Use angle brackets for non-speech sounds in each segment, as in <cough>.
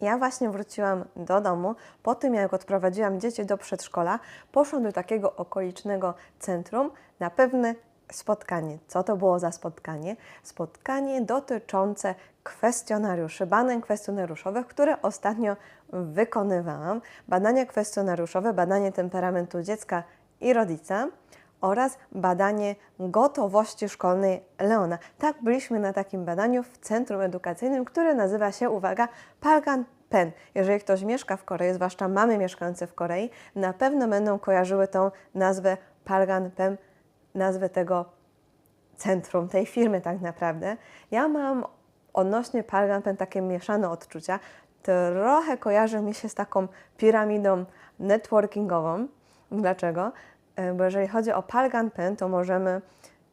Ja właśnie wróciłam do domu po tym, jak odprowadziłam dzieci do przedszkola. Poszłam do takiego okolicznego centrum na pewne spotkanie. Co to było za spotkanie? Spotkanie dotyczące kwestionariuszy, badań kwestionariuszowych, które ostatnio wykonywałam. Badania kwestionariuszowe, badanie temperamentu dziecka i rodzica oraz badanie gotowości szkolnej Leona. Tak, byliśmy na takim badaniu w centrum edukacyjnym, które nazywa się, uwaga, Palgan Pen. Jeżeli ktoś mieszka w Korei, zwłaszcza mamy mieszkające w Korei, na pewno będą kojarzyły tą nazwę Palgan Pen, nazwę tego centrum, tej firmy tak naprawdę. Ja mam odnośnie Palgan Pen takie mieszane odczucia. Trochę kojarzy mi się z taką piramidą networkingową. Dlaczego? E, Bo jeżeli chodzi o Palgan Pen, to możemy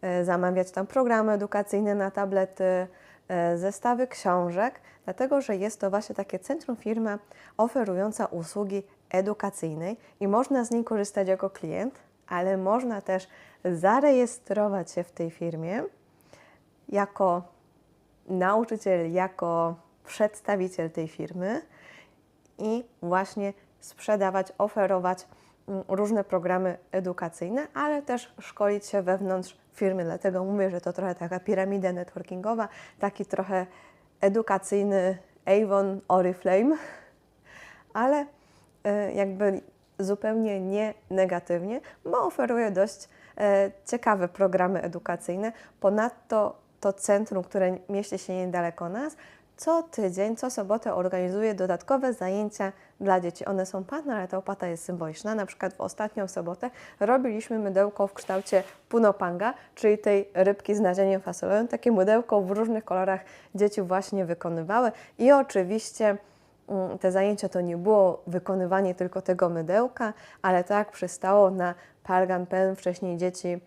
e, zamawiać tam programy edukacyjne na tablety, e, zestawy książek, dlatego że jest to właśnie takie centrum firma oferująca usługi edukacyjnej i można z niej korzystać jako klient, ale można też zarejestrować się w tej firmie jako nauczyciel, jako przedstawiciel tej firmy i właśnie sprzedawać, oferować różne programy edukacyjne, ale też szkolić się wewnątrz firmy. Dlatego mówię, że to trochę taka piramida networkingowa, taki trochę edukacyjny Avon Oriflame, <laughs> ale e, jakby zupełnie nie negatywnie, bo oferuje dość e, ciekawe programy edukacyjne. Ponadto to centrum, które mieści się niedaleko nas, co tydzień, co sobotę organizuje dodatkowe zajęcia dla dzieci. One są płatne, ale ta opłata jest symboliczna. Na przykład w ostatnią sobotę robiliśmy mydełko w kształcie punopanga, czyli tej rybki z nadzieniem fasolowym. Takie mydełko w różnych kolorach dzieci właśnie wykonywały i oczywiście mm, te zajęcia to nie było wykonywanie tylko tego mydełka, ale tak przystało na Palgan Pen. Wcześniej dzieci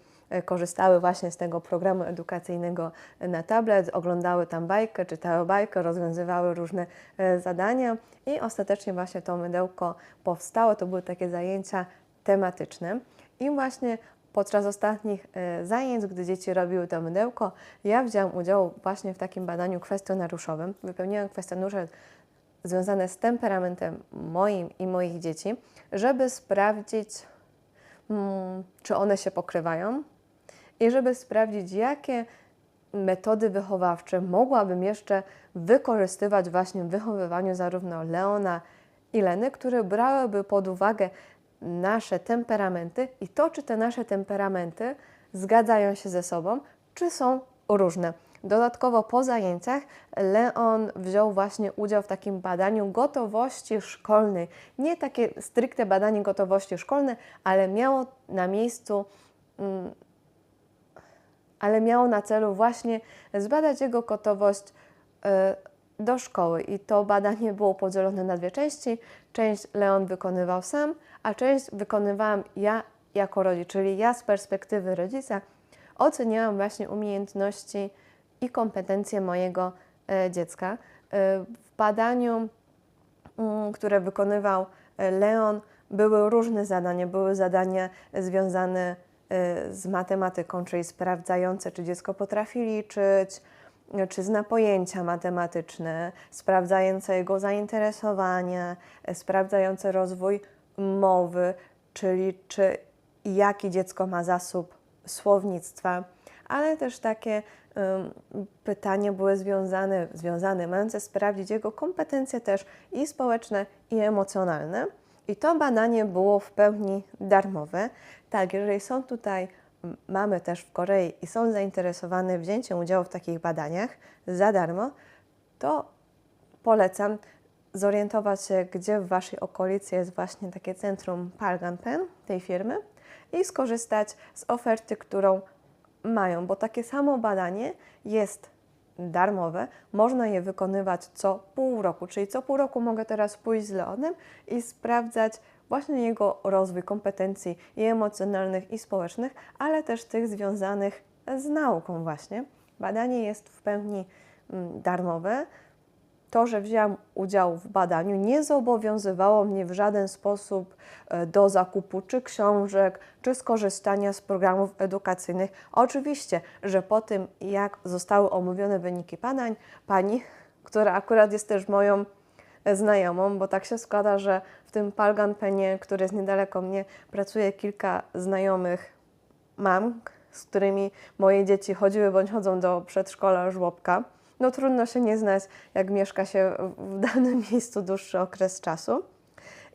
korzystały właśnie z tego programu edukacyjnego na tablet, oglądały tam bajkę, czytały bajkę, rozwiązywały różne e, zadania i ostatecznie właśnie to mydełko powstało. To były takie zajęcia tematyczne i właśnie podczas ostatnich e, zajęć, gdy dzieci robiły to mydełko, ja wzięłam udział właśnie w takim badaniu kwestionariuszowym. Wypełniłam kwestionariusze związane z temperamentem moim i moich dzieci, żeby sprawdzić, mm, czy one się pokrywają i żeby sprawdzić, jakie metody wychowawcze mogłabym jeszcze wykorzystywać właśnie w wychowywaniu zarówno Leona i Leny, które brałyby pod uwagę nasze temperamenty i to, czy te nasze temperamenty zgadzają się ze sobą, czy są różne. Dodatkowo po zajęciach Leon wziął właśnie udział w takim badaniu gotowości szkolnej. Nie takie stricte badanie gotowości szkolnej, ale miało na miejscu, mm, ale miało na celu właśnie zbadać jego gotowość e, do szkoły. I to badanie było podzielone na dwie części. Część Leon wykonywał sam, a część wykonywałam ja jako rodzic, czyli ja z perspektywy rodzica oceniałam właśnie umiejętności i kompetencje mojego e, dziecka. E, w badaniu, mm, które wykonywał Leon, były różne zadania. Były zadania związane z matematyką, czyli sprawdzające, czy dziecko potrafi liczyć, czy zna pojęcia matematyczne, sprawdzające jego zainteresowania, e, sprawdzające rozwój mowy, czyli czy jaki dziecko ma zasób słownictwa, ale też takie ym, pytania były związane, związane, mające sprawdzić jego kompetencje też i społeczne, i emocjonalne. I to badanie było w pełni darmowe. Tak, jeżeli są tutaj mamy też w Korei i są zainteresowane wzięciem udziału w takich badaniach za darmo, to polecam zorientować się, gdzie w Waszej okolicy jest właśnie takie centrum Palgan Pen tej firmy i skorzystać z oferty, którą mają, bo takie samo badanie jest darmowe, można je wykonywać co pół roku, czyli co pół roku mogę teraz pójść z Leonem i sprawdzać właśnie jego rozwój kompetencji i emocjonalnych, i społecznych, ale też tych związanych z nauką właśnie. Badanie jest w pełni mm, darmowe. To, że wzięłam udział w badaniu, nie zobowiązywało mnie w żaden sposób e, do zakupu czy książek, czy skorzystania z programów edukacyjnych. Oczywiście, że po tym, jak zostały omówione wyniki badań, pani, która akurat jest też moją znajomą, bo tak się składa, że w tym Palganpenie, który jest niedaleko mnie, pracuje kilka znajomych mam, z którymi moje dzieci chodziły bądź chodzą do przedszkola, żłobka. No trudno się nie znać, jak mieszka się w danym <laughs> miejscu dłuższy okres czasu.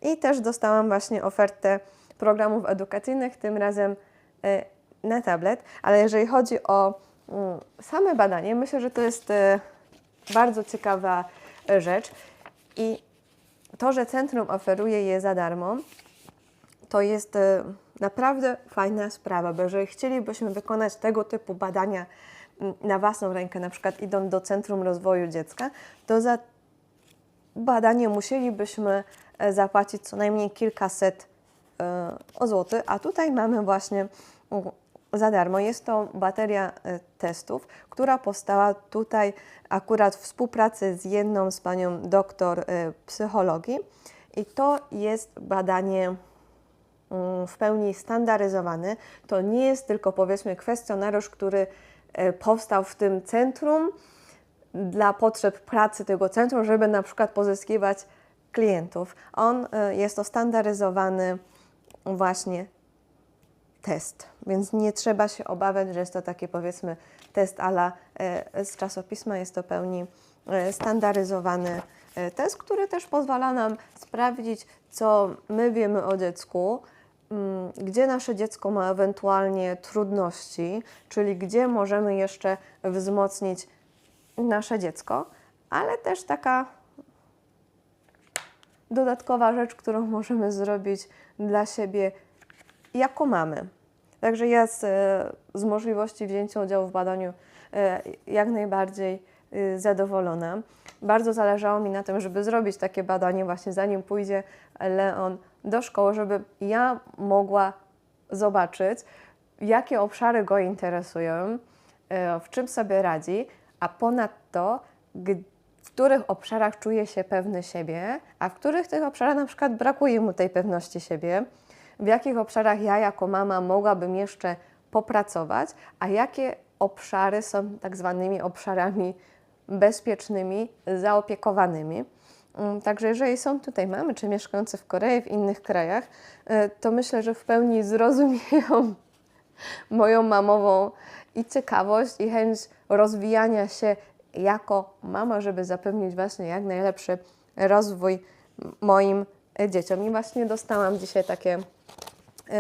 I też dostałam właśnie ofertę programów edukacyjnych, tym razem e, na tablet, ale jeżeli chodzi o mm, same badanie, myślę, że to jest e, bardzo ciekawa rzecz i to, że centrum oferuje je za darmo, to jest e, naprawdę fajna sprawa, bo jeżeli chcielibyśmy wykonać tego typu badania na własną rękę, na przykład idąc do Centrum Rozwoju Dziecka, to za badanie musielibyśmy e, zapłacić co najmniej kilkaset e, o złoty, a tutaj mamy właśnie za darmo. Jest to bateria e, testów, która powstała tutaj akurat w współpracy z jedną z panią doktor e, psychologii i to jest badanie mm, w pełni standaryzowane. To nie jest tylko powiedzmy kwestionariusz, który e, powstał w tym centrum dla potrzeb pracy tego centrum, żeby na przykład pozyskiwać klientów. On jest to standaryzowany właśnie test, więc nie trzeba się obawiać, że jest to taki powiedzmy test ala e, z czasopisma, jest to pełni e, standaryzowany e, test, który też pozwala nam sprawdzić, co my wiemy o dziecku, mm, gdzie nasze dziecko ma ewentualnie trudności, czyli gdzie możemy jeszcze wzmocnić nasze dziecko, ale też taka dodatkowa rzecz, którą możemy zrobić dla siebie jako mamy. Także ja z, e, z możliwości wzięcia udziału w badaniu e, jak najbardziej e, zadowolona. Bardzo zależało mi na tym, żeby zrobić takie badanie właśnie zanim pójdzie Leon do szkoły, żeby ja mogła zobaczyć, jakie obszary go interesują, w czym sobie radzi, a ponadto w których obszarach czuje się pewny siebie, a w których tych obszarach na przykład brakuje mu tej pewności siebie w jakich obszarach ja jako mama mogłabym jeszcze popracować, a jakie obszary są tak zwanymi obszarami bezpiecznymi, zaopiekowanymi. Mm, także jeżeli są tutaj mamy, czy mieszkające w Korei, w innych krajach, y, to myślę, że w pełni zrozumieją <laughs> moją mamową i ciekawość, i chęć rozwijania się jako mama, żeby zapewnić właśnie jak najlepszy rozwój moim dzieciom. I właśnie dostałam dzisiaj takie E,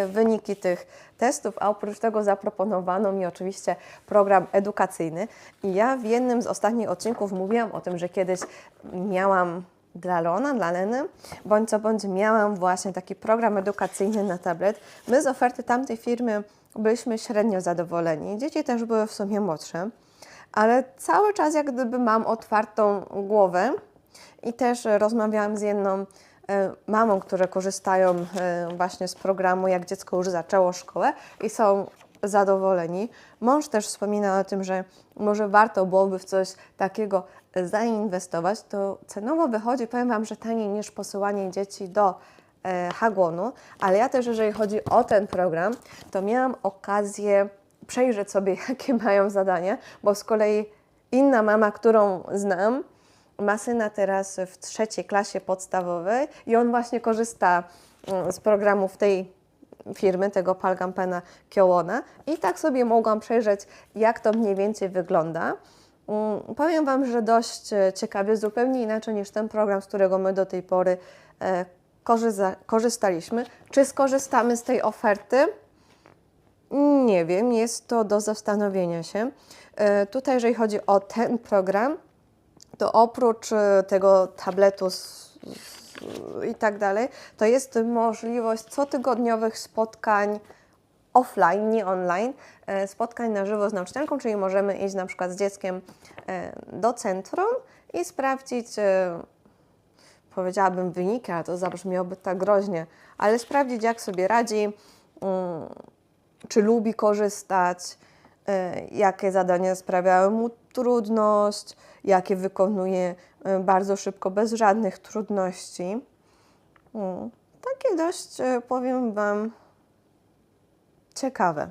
wyniki tych testów, a oprócz tego zaproponowano mi oczywiście program edukacyjny. I ja w jednym z ostatnich odcinków mówiłam o tym, że kiedyś miałam dla Lona, dla Leny, bądź co bądź miałam właśnie taki program edukacyjny na tablet. My z oferty tamtej firmy byliśmy średnio zadowoleni. Dzieci też były w sumie młodsze, ale cały czas jak gdyby mam otwartą głowę i też rozmawiałam z jedną mamom, które korzystają e, właśnie z programu, jak dziecko już zaczęło szkołę i są zadowoleni. Mąż też wspomina o tym, że może warto byłoby w coś takiego zainwestować. To cenowo wychodzi, powiem Wam, że taniej niż posyłanie dzieci do e, Hagłonu, ale ja też, jeżeli chodzi o ten program, to miałam okazję przejrzeć sobie, <laughs> jakie mają zadania, bo z kolei inna mama, którą znam, ma syna teraz w trzeciej klasie podstawowej i on właśnie korzysta mm, z programów tej firmy, tego Palgampena Kiołona i tak sobie mogłam przejrzeć, jak to mniej więcej wygląda. Mm, powiem Wam, że dość e, ciekawie, zupełnie inaczej niż ten program, z którego my do tej pory e, korzystaliśmy. Czy skorzystamy z tej oferty? Nie wiem, jest to do zastanowienia się. E, tutaj, jeżeli chodzi o ten program, to oprócz e, tego tabletu i tak dalej, to jest możliwość cotygodniowych spotkań offline, nie online, e, spotkań na żywo z nauczycielką, czyli możemy iść na przykład z dzieckiem e, do centrum i sprawdzić, powiedziałabym wyniki, ale to zabrzmiałoby tak groźnie, ale sprawdzić jak sobie radzi, mm, czy lubi korzystać, jakie zadania sprawiały mu trudność, jakie wykonuje y, bardzo szybko, bez żadnych trudności. Mm, takie dość, y, powiem Wam, ciekawe.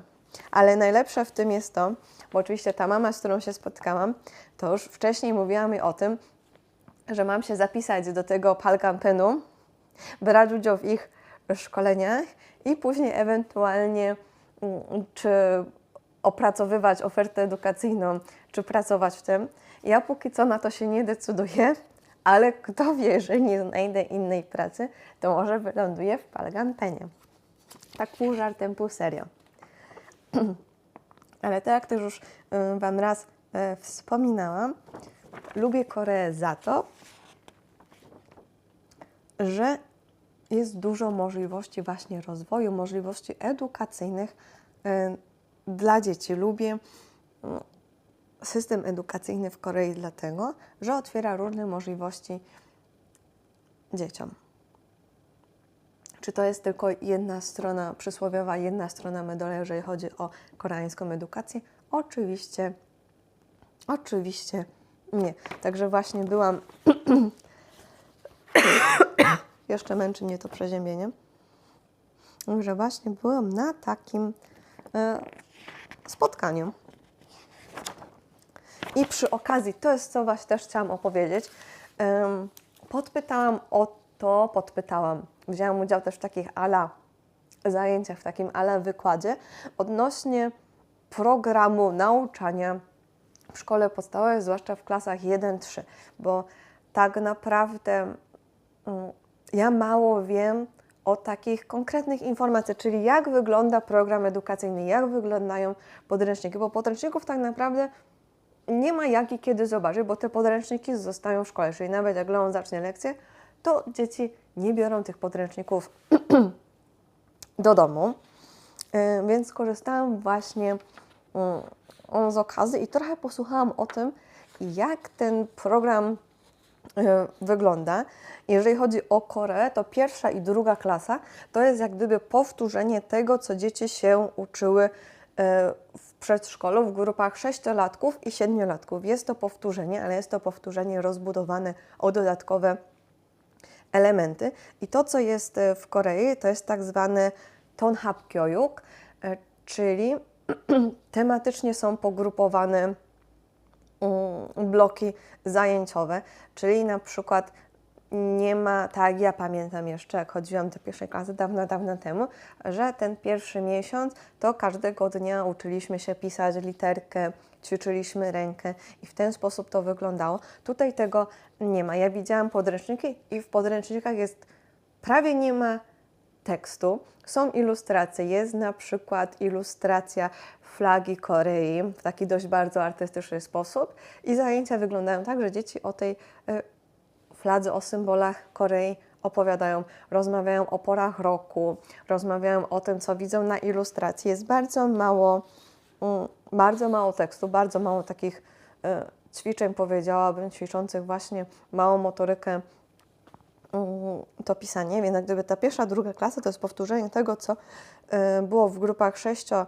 Ale najlepsze w tym jest to, bo oczywiście ta mama, z którą się spotkałam, to już wcześniej mówiła mi o tym, że mam się zapisać do tego Palkampenu, brać udział w ich szkoleniach i później ewentualnie mm, czy opracowywać ofertę edukacyjną, czy pracować w tym. Ja póki co na to się nie decyduję, ale kto wie, że nie znajdę innej pracy, to może wyląduję w Palkampenie. Tak pół żartem, pół serio. <clears throat> Ale tak jak też już y, Wam raz e, wspominałam, lubię Koreę za to, że jest dużo możliwości właśnie rozwoju, możliwości edukacyjnych y, dla dzieci. Lubię y, system edukacyjny w Korei dlatego, że otwiera różne możliwości dzieciom. Czy to jest tylko jedna strona przysłowiowa, jedna strona medalu, jeżeli chodzi o koreańską edukację? Oczywiście, oczywiście nie. Także właśnie byłam. <coughs> Jeszcze męczy mnie to przeziębienie. Że właśnie byłam na takim e, spotkaniu. I przy okazji, to jest co właśnie też chciałam opowiedzieć, podpytałam o to, podpytałam, wzięłam udział też w takich ala zajęciach, w takim ala wykładzie odnośnie programu nauczania w szkole podstawowej, zwłaszcza w klasach 1-3, bo tak naprawdę mm, ja mało wiem o takich konkretnych informacjach, czyli jak wygląda program edukacyjny, jak wyglądają podręczniki, bo podręczników tak naprawdę nie ma jak i kiedy zobaczyć, bo te podręczniki zostają w szkole, czyli nawet jak Leon zacznie lekcję, to dzieci nie biorą tych podręczników <clears throat> do domu. Yy, Więc skorzystałam właśnie yy, z okazji i trochę posłuchałam o tym, jak ten program wygląda. Jeżeli chodzi o Koreę, to pierwsza i druga klasa to jest jak gdyby powtórzenie tego, co dzieci się uczyły yy, w przedszkolu w grupach sześciolatków i siedmiolatków. Jest to powtórzenie, ale jest to powtórzenie rozbudowane o dodatkowe elementy. I to, co jest e, w Korei, to jest tak zwany tonhap gyoyuk, e, czyli <clears throat> tematycznie są pogrupowane bloki zajęciowe, czyli na przykład nie ma, tak ja pamiętam jeszcze, jak chodziłam do pierwszej klasy dawno, dawno temu, że ten pierwszy miesiąc to każdego dnia uczyliśmy się pisać literkę, ćwiczyliśmy rękę i w ten sposób to wyglądało. Tutaj tego nie ma. Ja widziałam podręczniki i w podręcznikach jest prawie nie ma tekstu. Są ilustracje. Jest na przykład ilustracja flagi Korei w taki dość bardzo artystyczny sposób i zajęcia wyglądają tak, że dzieci o tej y, fladze, o symbolach Korei opowiadają, rozmawiają o porach roku, rozmawiają o tym, co widzą na ilustracji. Jest bardzo mało, mm, bardzo mało tekstu, bardzo mało takich e, ćwiczeń, powiedziałabym, ćwiczących właśnie małą motorykę to pisanie, więc gdyby ta pierwsza, druga klasa to jest powtórzenie tego, co e, było w grupach sześcio,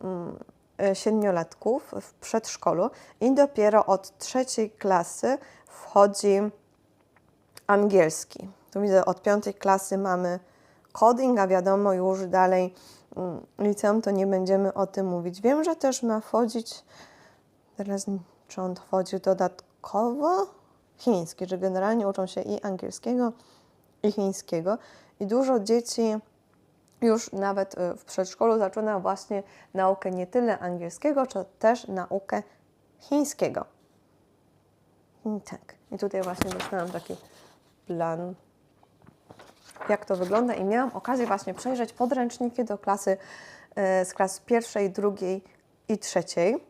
mm, e, siedmiolatków w przedszkolu i dopiero od trzeciej klasy wchodzi angielski. Tu widzę, od piątej klasy mamy coding, a wiadomo już dalej mm, liceum to nie będziemy o tym mówić. Wiem, że też ma wchodzić, teraz czy on wchodzi dodatkowo? Chiński, że generalnie uczą się i angielskiego, i chińskiego. I dużo dzieci już nawet y, w przedszkolu zaczyna właśnie naukę nie tyle angielskiego, czy też naukę chińskiego. I tak. I tutaj właśnie dostałam taki plan, jak to wygląda i miałam okazję właśnie przejrzeć podręczniki do klasy, e, z klas pierwszej, drugiej i trzeciej.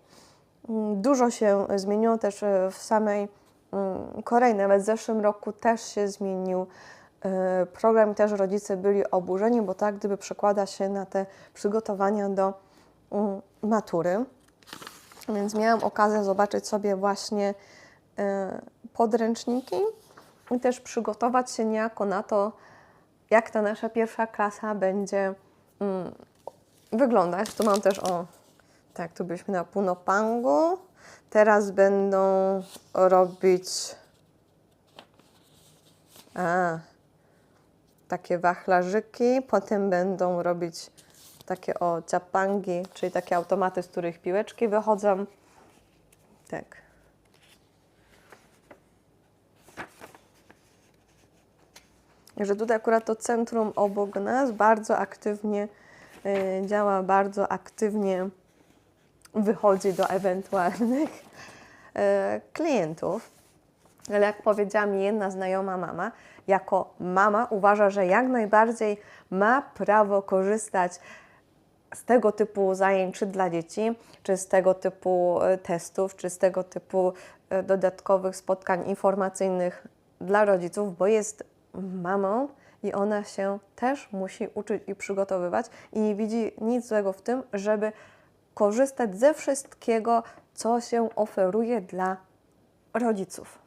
Mm, Dużo się zmieniło też e, w samej mm, Korei, nawet w zeszłym roku też się zmienił e, program i też rodzice byli oburzeni, bo tak gdyby przekłada się na te przygotowania do mm, matury. Więc miałam okazję zobaczyć sobie właśnie podręczniki i też przygotować się niejako na to, jak ta nasza pierwsza klasa będzie mm, wyglądać. Tu mam też o, tak, tu byliśmy na Punopangu. Teraz będą robić a, takie wachlarzyki, potem będą robić takie o ciapangi, czyli takie automaty, z których piłeczki wychodzą. Tak. że tutaj akurat to centrum obok nas bardzo aktywnie y, działa, bardzo aktywnie wychodzi do ewentualnych y, klientów. Ale jak powiedziała mi jedna znajoma mama, jako mama uważa, że jak najbardziej ma prawo korzystać z tego typu zajęć, czy dla dzieci, czy z tego typu e, testów, czy z tego typu e, dodatkowych spotkań informacyjnych dla rodziców, bo jest mamą i ona się też musi uczyć i przygotowywać i nie widzi nic złego w tym, żeby korzystać ze wszystkiego, co się oferuje dla rodziców.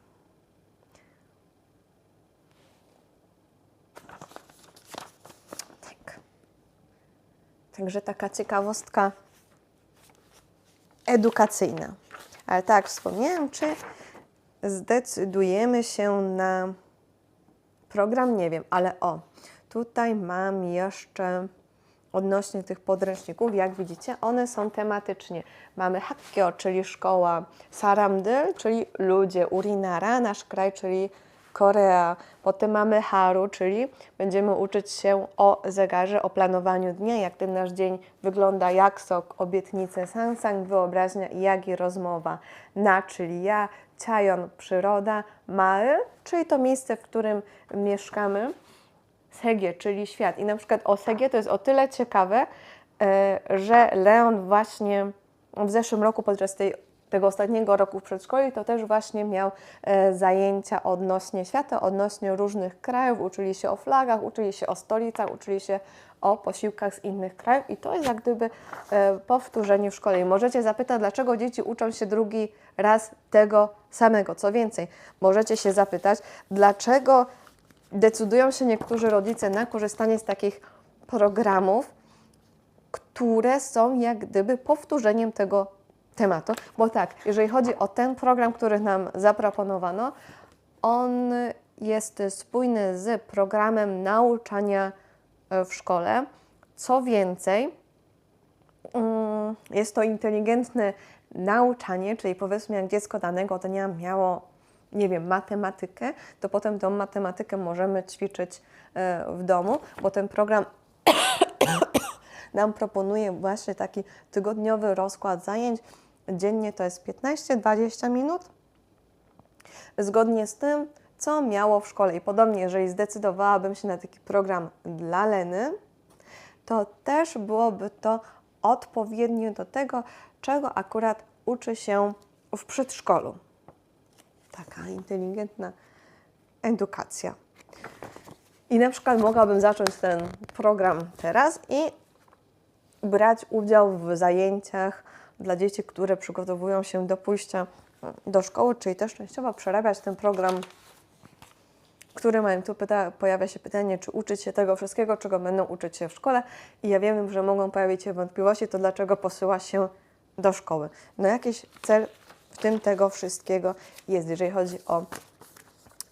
Tak. Także taka ciekawostka edukacyjna. Ale tak, jak wspomniałam, czy zdecydujemy się na program? Nie wiem, ale o, tutaj mam jeszcze odnośnie tych podręczników, jak widzicie, one są tematycznie. Mamy Hakkyo, czyli szkoła Saramdyl, czyli ludzie, Urinara, nasz kraj, czyli Korea. Potem mamy Haru, czyli będziemy uczyć się o zegarze, o planowaniu dnia, jak ten nasz dzień wygląda, jak sok, obietnice, sansang, wyobraźnia, jak i rozmowa. Na, czyli ja, Chayon, przyroda, Mael, czyli to miejsce, w którym mieszkamy. Segie, czyli świat. I na przykład o Segie to jest o tyle ciekawe, e, że Leon właśnie w zeszłym roku podczas tej, tego ostatniego roku w przedszkolu to też właśnie miał e, zajęcia odnośnie świata, odnośnie różnych krajów. Uczyli się o flagach, uczyli się o stolicach, uczyli się o posiłkach z innych krajów i to jest jak gdyby e, powtórzenie w szkole. I możecie zapytać, dlaczego dzieci uczą się drugi raz tego samego. Co więcej, możecie się zapytać, dlaczego decydują się niektórzy rodzice na korzystanie z takich programów, które są jak gdyby powtórzeniem tego tematu. Bo tak, jeżeli chodzi o ten program, który nam zaproponowano, on jest spójny z programem nauczania e, w szkole. Co więcej, mm, jest to inteligentne nauczanie, czyli powiedzmy, jak dziecko danego dnia miało nie wiem, matematykę, to potem tą matematykę możemy ćwiczyć e, w domu, bo ten program <coughs> nam proponuje właśnie taki tygodniowy rozkład zajęć. Dziennie to jest 15-20 minut, zgodnie z tym, co miało w szkole. I podobnie, jeżeli zdecydowałabym się na taki program dla Leny, to też byłoby to odpowiednie do tego, czego akurat uczy się w przedszkolu taka inteligentna edukacja. I na przykład mogłabym zacząć ten program teraz i brać udział w zajęciach dla dzieci, które przygotowują się do pójścia do szkoły, czyli też częściowo przerabiać ten program, który mają. Tu pyta, pojawia się pytanie, czy uczyć się tego wszystkiego, czego będą uczyć się w szkole. I ja wiem, że mogą pojawić się wątpliwości, to dlaczego posyła się do szkoły. No jakiś cel w tym tego wszystkiego jest, jeżeli chodzi o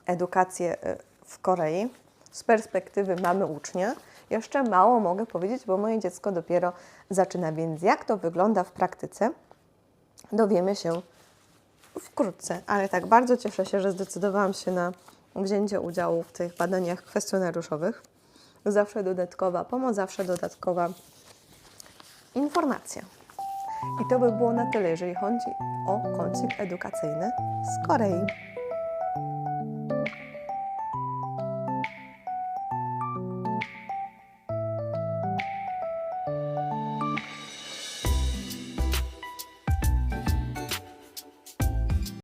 edukację y, w Korei. Z perspektywy mamy ucznia, jeszcze mało mogę powiedzieć, bo moje dziecko dopiero zaczyna, więc jak to wygląda w praktyce, dowiemy się wkrótce. Ale tak bardzo cieszę się, że zdecydowałam się na wzięcie udziału w tych badaniach kwestionariuszowych. Zawsze dodatkowa pomoc, zawsze dodatkowa informacja. I to by było na tyle, jeżeli chodzi o kącik edukacyjny z Korei.